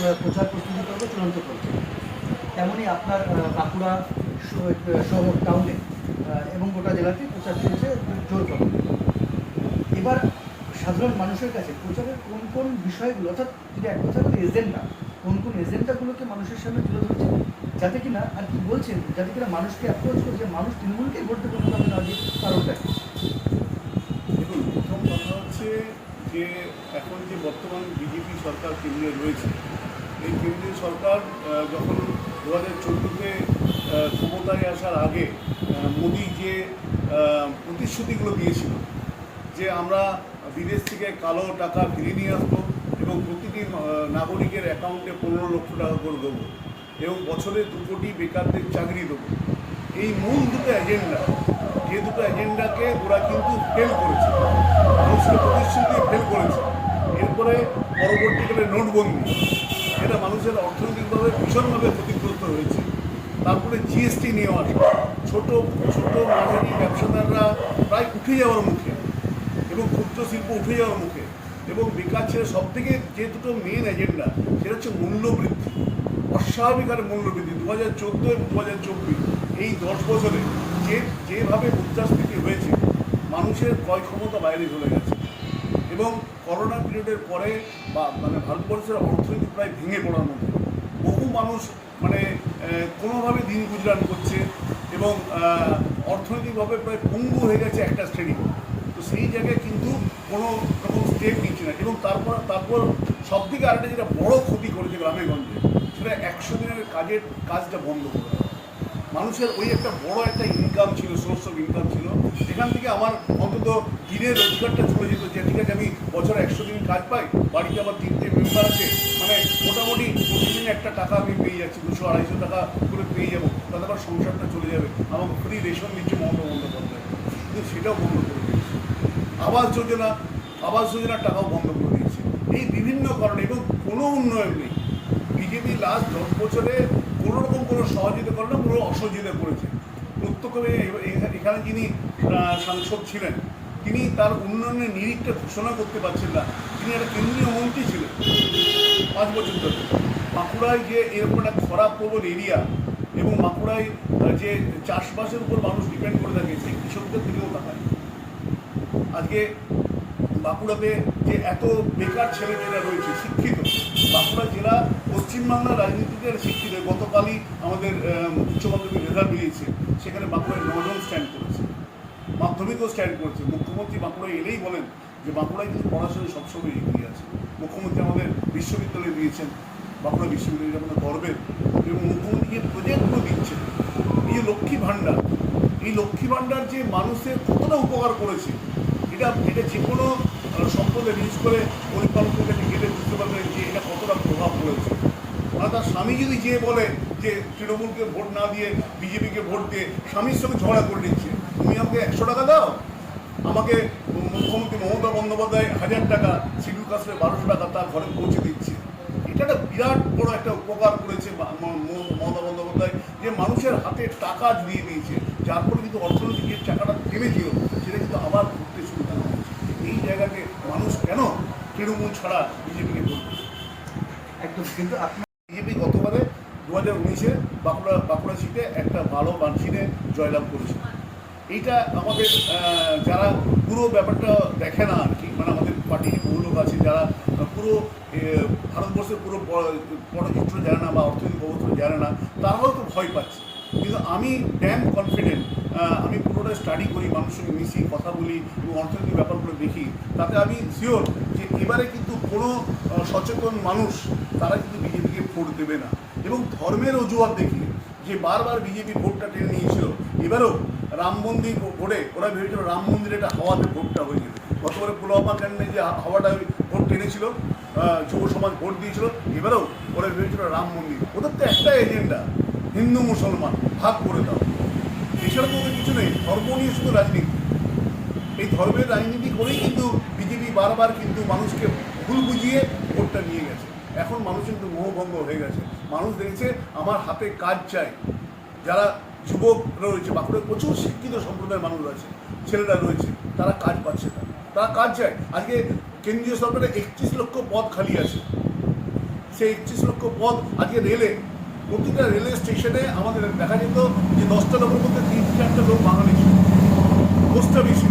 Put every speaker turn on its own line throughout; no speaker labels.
প্র- প্রচার প্রস্তুতি পর্ব চূড়ান্ত করছে তেমনই আপনার বাঁকুড়া শহর টাউনে এবং গোটা জেলাতে প্রচার চলছে, জোর করে এবার সাধারণ মানুষের কাছে প্রচারের কোন কোন বিষয়গুলো, অর্থাৎ যদি এক কথা বলি এজেন্ডা কোন কোন এজেন্ডাগুলোকে মানুষের সামনে তুলে ধরছে, যাতে কিনা আর কি বলছেন, যাতে কিনা মানুষকে অ্যাপ্রোচ করছে, মানুষ তৃণমূলকেই ভোট দেবে মনে না কারণটা
দেখুন, প্রথম কথা হচ্ছে যে এখন যে বর্তমান বিজেপি সরকার কেন্দ্রে রয়েছে এই কেন্দ্রীয় সরকার যখন দু হাজার চোদ্দোতে ক্ষমতায় আসার আগে মোদি যে প্রতিশ্রুতিগুলো দিয়েছিল, যে আমরা বিদেশ থেকে কালো টাকা ফিরিয়ে নিয়ে আসব এবং প্রতিটি নাগরিকের অ্যাকাউন্টে পনেরো লক্ষ টাকা করে দেবো এবং বছরে দু কোটি বেকারদের চাকরি দেবো। এই মূল দুটো এজেন্ডা যে দুটো এজেন্ডাকে ওরা কিন্তু ফেল করেছে। মানুষকে প্রতিশ্রুতি ফেল করেছে। এরপরে পরবর্তীকালে নোটবন্দি। এটা মানুষের অর্থনৈতিকভাবে ভীষণভাবে ক্ষতিগ্রস্ত হয়েছে। তারপরে জিএসটি নিয়ে আসা ছোট ছোট মাঝারি ব্যবসাদাররা প্রায় উঠে যাওয়ার মুখে এবং ক্ষুদ্র শিল্প উঠে যাওয়ার মুখে এবং বেকার ছেড়ে সব থেকে যে দুটো মেন এজেন্ডা সেটা হচ্ছে মূল্যবৃদ্ধি। অস্বাভাবিক হারে মূল্যবৃদ্ধি। দু হাজার চোদ্দ এবং দু হাজার চব্বিশ, এই দশ বছরে যে, যেভাবে মুদ্রাস্ফীতি হয়েছে, মানুষের ক্রয় ক্ষমতা বাইরে চলে গেছে। এবং করোনা পিরিয়ডের পরে বা মানে ভারতবর্ষের অর্থনীতি প্রায় ভেঙে পড়ার মধ্যে বহু মানুষ মানে কোনোভাবে দিন গুজরান করছে এবং অর্থনৈতিকভাবে প্রায় পঙ্গু হয়ে গেছে একটা শ্রেণি তো সেই জায়গায় কিন্তু কোনো রকম স্টেপ নিচ্ছে না এবং তারপর তারপর সব থেকে আরেকটা যেটা বড় ক্ষতি করেছে গ্রামে গঞ্জে, সেটা একশো দিনের কাজের কাজটা বন্ধ করে। মানুষের ওই একটা বড় একটা ইনকাম ছিল সোর্স অফ ইনকাম ছিল। সেখান থেকে আমার অন্তত দিনের রোজগারটা চলে যেত, যে ঠিক আছে আমি বছরে একশো দিন কাজ পাই, বাড়িতে আমার তিনটে মেম্বার আছে মানে মোটামুটি প্রতিদিন একটা টাকা আমি পেয়ে যাচ্ছি, দুশো আড়াইশো টাকা করে পেয়ে যাব, তাতে আমার সংসারটা চলে যাবে। আমাকে ফ্রি রেশন দিচ্ছে মমতা বন্দ্যোপাধ্যায়। কিন্তু সেটাও বন্ধ করে দিয়েছে। আবাস যোজনা, আবাস যোজনার টাকাও বন্ধ করে দিয়েছে। এই বিভিন্ন কারণে এবং কোনো উন্নয়ন নেই। বিজেপি লাস্ট দশ বছরে কোনো রকম কোনো সহযোগিতা করে না পুরো অসহযোগিতা করেছে। প্রত্যক্ষভাবে এখানে যিনি সাংসদ ছিলেন, তিনি তার উন্নয়নের নিরিখটা ঘোষণা করতে পারছেন না। তিনি একটা কেন্দ্রীয় মন্ত্রী ছিলেন পাঁচ বছর ধরে। বাঁকুড়ায় যে এরকম একটা খরা প্রবল এরিয়া এবং বাঁকুড়ায় যে চাষবাসের উপর মানুষ ডিপেন্ড করে থাকে, সেই কৃষকদের দিকেও তাকায় আজকে বাঁকুড়াতে যে এত বেকার ছেলেমেয়েরা রয়েছে, শিক্ষিত, বাঁকুড়া জেলা পশ্চিমবাংলার রাজনীতিতে শিক্ষিত। গতকালই আমাদের উচ্চ মাধ্যমিক রেজাল্ট বেরিয়েছে। সেখানে বাঁকুড়ায় নজন স্ট্যান্ড করেছে। মাধ্যমিকও স্ট্যান্ড করেছে। মুখ্যমন্ত্রী বাঁকুড়ায় এলেই বলেন যে বাঁকুড়ায় কিন্তু পড়াশোনায় সবসময় এগিয়ে আছে। মুখ্যমন্ত্রী আমাদের বিশ্ববিদ্যালয়ে দিয়েছেন। বাঁকুড়া বিশ্ববিদ্যালয় আমাদের গর্বের এবং মুখ্যমন্ত্রী যে প্রজেক্টগুলো দিচ্ছেন, এই লক্ষ্মী ভাণ্ডার, এই লক্ষ্মী ভাণ্ডার যে মানুষের কতটা উপকার করেছে, এটা এটা যে কোনো সম্পদে বিশেষ করে কাছে গেলে বুঝতে পারবেন যে এটা কতটা প্রভাব পড়েছে। তার স্বামী যদি যে বলে যে তৃণমূলকে ভোট না দিয়ে বিজেপিকে ভোট দিয়ে স্বামীর সঙ্গে ঝগড়া করে নিচ্ছে, তুমি আমাকে একশো টাকা দাও? আমাকে মুখ্যমন্ত্রী মমতা বন্দ্যোপাধ্যায় হাজার টাকা শিডিউল কাস্টে বারোশো টাকা তার ঘরে পৌঁছে দিচ্ছে। এটা একটা বিরাট বড় একটা উপকার করেছে মমতা বন্দ্যোপাধ্যায় যে মানুষের হাতে টাকা দিয়ে দিয়েছে, যার ফলে কিন্তু অর্থনৈতিক যে টাকাটা থেমেছিল সেটা কিন্তু আবার ঘুরতে শুরু করা এই জায়গাতে মানুষ কেন তৃণমূল ছাড়া বিজেপিকে করবে
একদম, কিন্তু আপনার
বিজেপি গতবারে দু হাজার উনিশে বাঁকুড়া বাঁকুড়া সিটে একটা ভালো মার্জিনে জয়লাভ করেছে। এইটা আমাদের যারা পুরো ব্যাপারটা দেখে না আর কি মানে আমাদের পার্টির বহু লোক আছে যারা পুরো ভারতবর্ষের পুরো পটচিত্র জানে না বা অর্থনৈতিক অবস্থা জানে না, তারাও তো ভয় পাচ্ছে। কিন্তু আমি ড্যাম কনফিডেন্ট আমি পুরোটা স্টাডি করি, মানুষের মিশি, কথা বলি এবং অর্থনৈতিক ব্যাপারগুলো দেখি। তাতে আমি শিওর যে এবারে কিন্তু কোনো সচেতন মানুষ, তারা কিন্তু ভোট দেবে না। এবং ধর্মের অজুহাত দেখিয়ে যে বারবার বিজেপি ভোটটা টেনে নিয়েছিল, এবারেও রাম মন্দির ভোটে ওরা ভেবেছিল রাম মন্দিরে একটা হাওয়াতে ভোটটা হয়ে যাবে। গতবারে পুলওয়ামা ক্যান্ডে যে হাওয়াটা ভোট টেনেছিল যুব সমাজ ভোট দিয়েছিল, এবারেও ওরা ভেবেছিল রাম মন্দির। ওদের তো একটা এজেন্ডা হিন্দু মুসলমান, ভাগ করে দাও। এছাড়া তো ওদের কিছু নেই, ধর্ম নিয়ে শুধু রাজনীতি। এই ধর্মের রাজনীতি করেই কিন্তু বিজেপি বারবার কিন্তু মানুষকে ভুল বুঝিয়ে ভোটটা নিয়ে গেছে। এখন মানুষ কিন্তু মোহভঙ্গ হয়ে গেছে। মানুষ দেখছে আমার হাতে কাজ চাই। যারা যুবক রয়েছে বাঁকুড়ায় প্রচুর শিক্ষিত সম্প্রদায়ের মানুষ আছে ছেলেরা রয়েছে, তারা কাজ পাচ্ছে না। তারা কাজ চায়। আজকে কেন্দ্রীয় সরকারের একত্রিশ লক্ষ পদ খালি আছে। সেই একত্রিশ লক্ষ পদ আজকে রেলে, প্রতিটা রেলওয়ে স্টেশনে আমাদের দেখা যেত যে দশটা লোকের মধ্যে তিন চারটা লোক বাঙালি ছিল। পোস্ট অফিসে।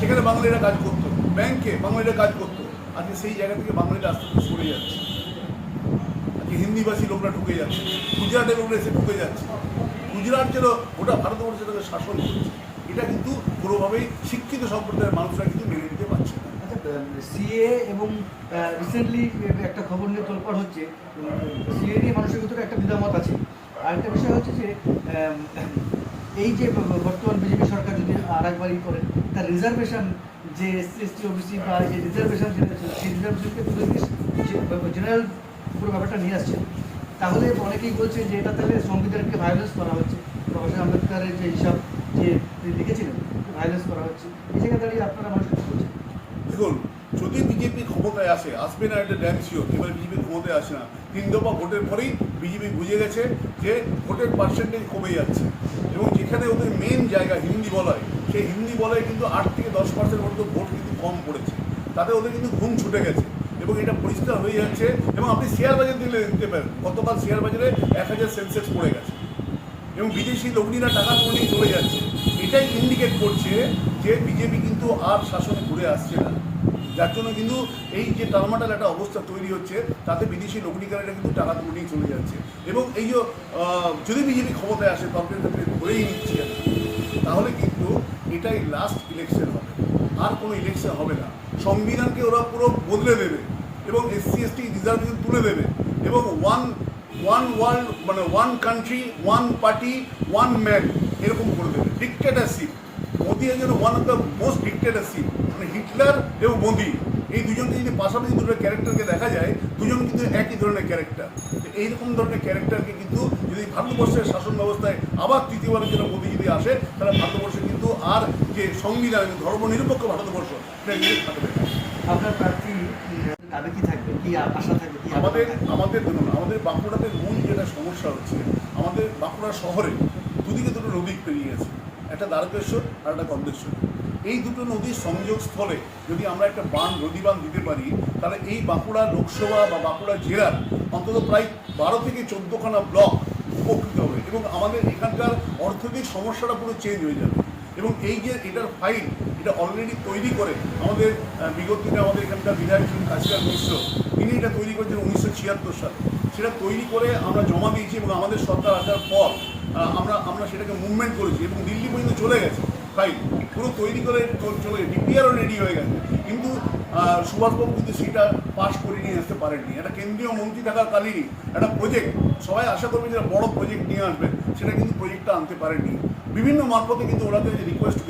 সেখানে বাঙালিরা কাজ করতো। ব্যাংকে বাঙালিরা কাজ করতো। আজকে সেই জায়গা থেকে বাঙালিরা আস্তে আস্তে সরে যাচ্ছে। আজকে হিন্দিভাষী লোকরা ঢুকে যাচ্ছে, গুজরাটের লোকরা এসে ঢুকে যাচ্ছে। গুজরাট যেন গোটা ভারতবর্ষে তাদের শাসন করছে, এটা কিন্তু কোনোভাবেই শিক্ষিত সম্প্রদায়ের মানুষরা কিন্তু মেনে নিতে পারছে না।
আচ্ছা সিএ এবং রিসেন্টলি একটা খবর নিয়ে তোলপাড় হচ্ছে সিএ নিয়ে মানুষের ভিতরে একটা দ্বিধামত আছে। আর একটা বিষয় হচ্ছে যে এই যে বর্তমান বিজেপি সরকার যদি আর একবারই করেন তার রিজার্ভেশন যে এসসি এসটি ওবিসি বা যে রিজার্ভেশন যেটা সেই রিজার্ভেশনকে তুলে দিয়ে জেনারেল পুরো ব্যাপারটা নিয়ে আসছে। তাহলে অনেকেই বলছে যে এটা তাহলে সংবিধানকে ভায়োলেন্স করা হচ্ছে। প্রফেসর আম্বেদকরের যে হিসাব যে লিখেছিলেন ভায়োলেন্স করা হচ্ছে, এই জায়গায় দাঁড়িয়ে আপনারা মানুষের কি বলছেন?
দেখুন, যদি বিজেপি ক্ষমতায় আসে আসবে না এটা ড্যাম শিওর এবার বিজেপি ক্ষমতায় আসে না। তিন দফা ভোটের পরেই বিজেপি বুঝে গেছে যে ভোটের পার্সেন্টেজ কমে যাচ্ছে। এবং যেখানে ওদের মেন জায়গা হিন্দি বলয়, সেই হিন্দি বলয় কিন্তু আট থেকে দশ পার্সেন্ট মতো ভোট কিন্তু কম পড়েছে। তাতে ওদের কিন্তু ঘুম ছুটে গেছে। এবং এটা পরিষ্কার হয়ে যাচ্ছে এবং আপনি শেয়ার বাজার দিলে দেখতে পারেন। গতকাল শেয়ার বাজারে এক হাজার সেন্সেক্স পড়ে গেছে। এবং বিদেশি লগ্নিরা টাকা তুলে চলে যাচ্ছে। এটাই ইন্ডিকেট করছে যে বিজেপি কিন্তু আর শাসনে ঘুরে আসছে না। যার জন্য কিন্তু এই যে টালমাটাল একটা অবস্থা তৈরি হচ্ছে, তাতে বিদেশি লগ্নিকারীরা কিন্তু টাকা তুলে চলে যাচ্ছে। এবং এই যে যদি বিজেপি ক্ষমতায় আসে তর্কের ক্ষেত্রে ধরেই নিচ্ছে। তাহলে কিন্তু এটাই লাস্ট ইলেকশন হবে। আর কোনো ইলেকশন হবে না। সংবিধানকে ওরা পুরো বদলে দেবে। এবং এসসি এসটি রিজার্ভেশন তুলে দেবে। এবং ওয়ান ওয়ান ওয়ার্ল্ড মানে one country one party one man এরকম করে দেবে। ডিক্টেটারশিপ মোদি একজন one of the most dictatorship মানে হিটলার এবং মোদি। এই দুজনকে যদি পাশাপাশি দুটো ক্যারেক্টারকে দেখা যায়, দুজন কিন্তু একই ধরনের ক্যারেক্টার এইরকম ধরনের ক্যারেক্টারকে কিন্তু যদি ভারতবর্ষের শাসন ব্যবস্থায় আবার তৃতীয়বারের জন্য মোদি যদি আসে, তাহলে ভারতবর্ষে কিন্তু আর যে সংবিধান, ধর্মনিরপেক্ষ ভারতবর্ষ, সেটা থাকবে
আপনার প্রার্থী কি থাকবে? কি আশা থাকবে? কি
আমাদের আমাদের দেখুন আমাদের বাঁকুড়াতে মূল যেটা সমস্যা হচ্ছে আমাদের বাঁকুড়া শহরে দুদিকে দুটো নদী পেরিয়ে আছে একটা দ্বারকেশ্বর আর একটা গন্ধেশ্বর এই দুটো নদীর সংযোগস্থলে যদি আমরা একটা বান নদী বান দিতে পারি তাহলে এই বাঁকুড়া লোকসভা বা বাঁকুড়া জেলার অন্তত প্রায় বারো থেকে চোদ্দোখানা ব্লক উপকৃত হবে এবং আমাদের এখানকার অর্থনৈতিক সমস্যাটা পুরো চেঞ্জ হয়ে যাবে। এবং এই যে এটার ফাইল এটা অলরেডি তৈরি করে আমাদের বিগত দিনে আমাদের এখানকার বিধায়ক ছিলেন কাশিয়ার মিশ্র তিনি এটা তৈরি করেছেন উনিশশো ছিয়াত্তর সালে। সেটা তৈরি করে আমরা জমা দিয়েছি এবং আমাদের সরকার আসার পর আমরা আমরা সেটাকে মুভমেন্ট করেছি এবং দিল্লি পর্যন্ত চলে গেছে ফাইল পুরো তৈরি করে চল- ডিপিআরও রেডি হয়ে গেছে। কিন্তু সুভাষবাবু কিন্তু সেটা পাশ করে নিয়ে আসতে পারেননি। একটা কেন্দ্রীয় মন্ত্রী থাকার কালীনই একটা প্রজেক্ট সবাই আশা করবে যে বড় প্রজেক্ট নিয়ে আসবে। সেটা কিন্তু প্রজেক্টটা আনতে পারেননি। বিভিন্ন মারফতে কিন্তু ওরা রিকোয়েস্ট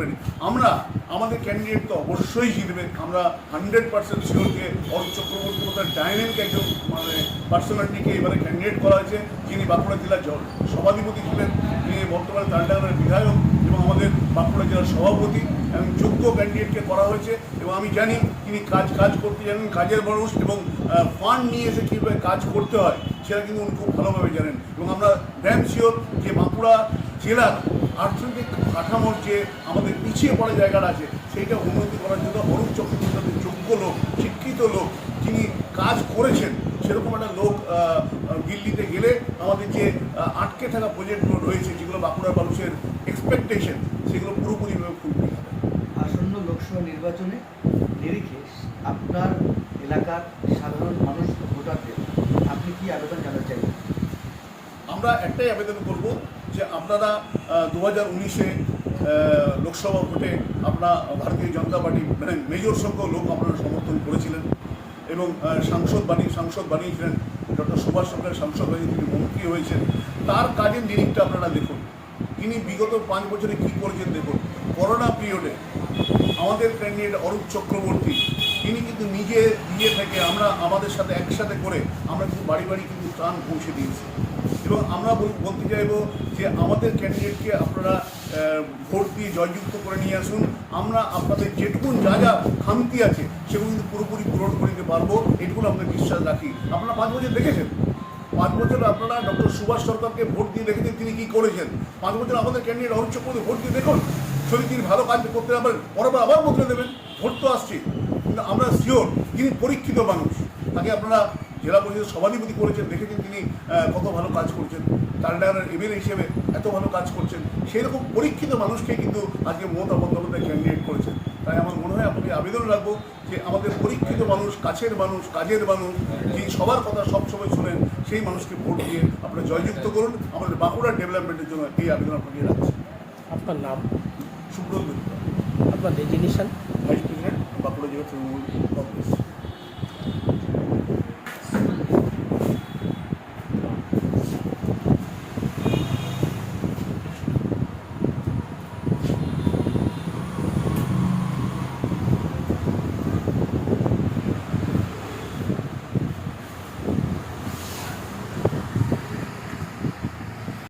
পারি। আমরা আমাদের ক্যান্ডিডেট তো অবশ্যই জিতবে। আমরা হান্ড্রেড পার্সেন্ট শিওর যে অরূপ চক্রবর্তী মতো ডাইনামিক একজন মানে পার্সোনালিটিকে এবারে ক্যান্ডিডেট করা হয়েছে, যিনি বাঁকুড়া জেলার সভাধিপতি ছিলেন। তিনি বর্তমানে তালডাঙ্গার বিধায়ক এবং আমাদের বাঁকুড়া জেলার সভাপতি এবং যোগ্য ক্যান্ডিডেটকে করা হয়েছে এবং আমি জানি তিনি কাজ কাজ করতে জানেন, কাজের মানুষ এবং ফান্ড নিয়ে এসে কীভাবে কাজ করতে হয় সেটা কিন্তু উনি খুব ভালোভাবে জানেন। এবং আমরা ড্যাম শিওর যে বাঁকুড়া জেলার অর্থনৈতিক কাঠামোর যে আমাদের পিছিয়ে পড়া জায়গাটা আছে সেইটা উন্নতি করার জন্য অরূপ চক্রবর্তী যোগ্য লোক শিক্ষিত লোক যিনি কাজ করেছেন সেরকম একটা লোক দিল্লিতে গেলে আমাদের যে আটকে থাকা প্রজেক্টগুলো রয়েছে যেগুলো বাঁকুড়ার মানুষের এক্সপেকটেশন সেগুলো পুরোপুরিভাবে ফুলফিল হবে
আসন্ন লোকসভা নির্বাচনে নিরিখে আপনার এলাকার সাধারণ মানুষ ভোটারদের আপনি কি আবেদন জানাতে চাইবেন?
আমরা একটাই আবেদন করব যে আপনারা দু হাজার উনিশে লোকসভা ভোটে আপনারা ভারতীয় জনতা পার্টি মানে মেজর সংখ্যক লোক আপনারা সমর্থন করেছিলেন। এবং সাংসদ বানি, সাংসদ বানিয়েছিলেন, ডক্টর সুভাষ সরকার সাংসদ হয়ে তিনি মন্ত্রী হয়েছেন, তার কাজের নিরিখটা আপনারা দেখুন। তিনি বিগত পাঁচ বছরে কী করেছেন দেখুন। করোনা পিরিয়ডে আমাদের ক্যান্ডিডেট অরূপ চক্রবর্তী, তিনি কিন্তু নিজে দিয়ে থেকে আমরা, আমাদের সাথে একসাথে করে আমরা কিন্তু বাড়ি বাড়ি কিন্তু ত্রাণ পৌঁছে দিয়েছি। এবং আমরা বলতে চাইব যে আমাদের ক্যান্ডিডেটকে আপনারা ভোট দিয়ে জয়যুক্ত করে নিয়ে আসুন। আমরা আপনাদের যেটুকুন যা যা খামতি আছে, সেগুলো কিন্তু পুরোপুরি পূরণ করে দিতে পারব। এটুকুন আপনার বিশ্বাস রাখি। আপনারা পাঁচ বছর দেখেছেন? পাঁচ বছর আপনারা ডক্টর সুভাষ সরকারকে ভোট দিয়ে দেখেছেন, তিনি কি করেছেন? পাঁচ বছর আমাদের ক্যান্ডিডেট অরুণ চক্রবর্তী ভোট দিয়ে দেখুন। যদি তিনি ভালো কাজ করতে না পারেন পরবার আবার বদলে দেবেন। ভোট তো আসছে। কিন্তু আমরা শিওর তিনি পরীক্ষিত মানুষ। তাকে আপনারা জেলা পরিষদের সভাধিপতি করেছেন দেখেছেন তিনি কত ভালো কাজ করছেন। তালডাঙ্গার এমএলএ হিসেবে এত ভালো কাজ করছেন। সেই রকম পরীক্ষিত মানুষকে কিন্তু আজকে মমতা বন্দ্যোপাধ্যায় ক্যান্ডিডেট করেছেন। তাই আমার মনে হয় আপনাকে আবেদন রাখব যে আমাদের পরীক্ষিত মানুষ কাছের মানুষ কাজের মানুষ যিনি সবার কথা সবসময় শোনেন সেই মানুষকে ভোট দিয়ে আপনারা জয়যুক্ত করুন। আমাদের বাঁকুড়ার ডেভেলপমেন্টের জন্য এই আবেদন আপনাকে রাখছি।
আপনার নাম?
সুব্রত
আপনার রেজিগনেশন
ভাইস প্রেসিডেন্ট বাঁকুড়া জেলা তৃণমূল কংগ্রেস।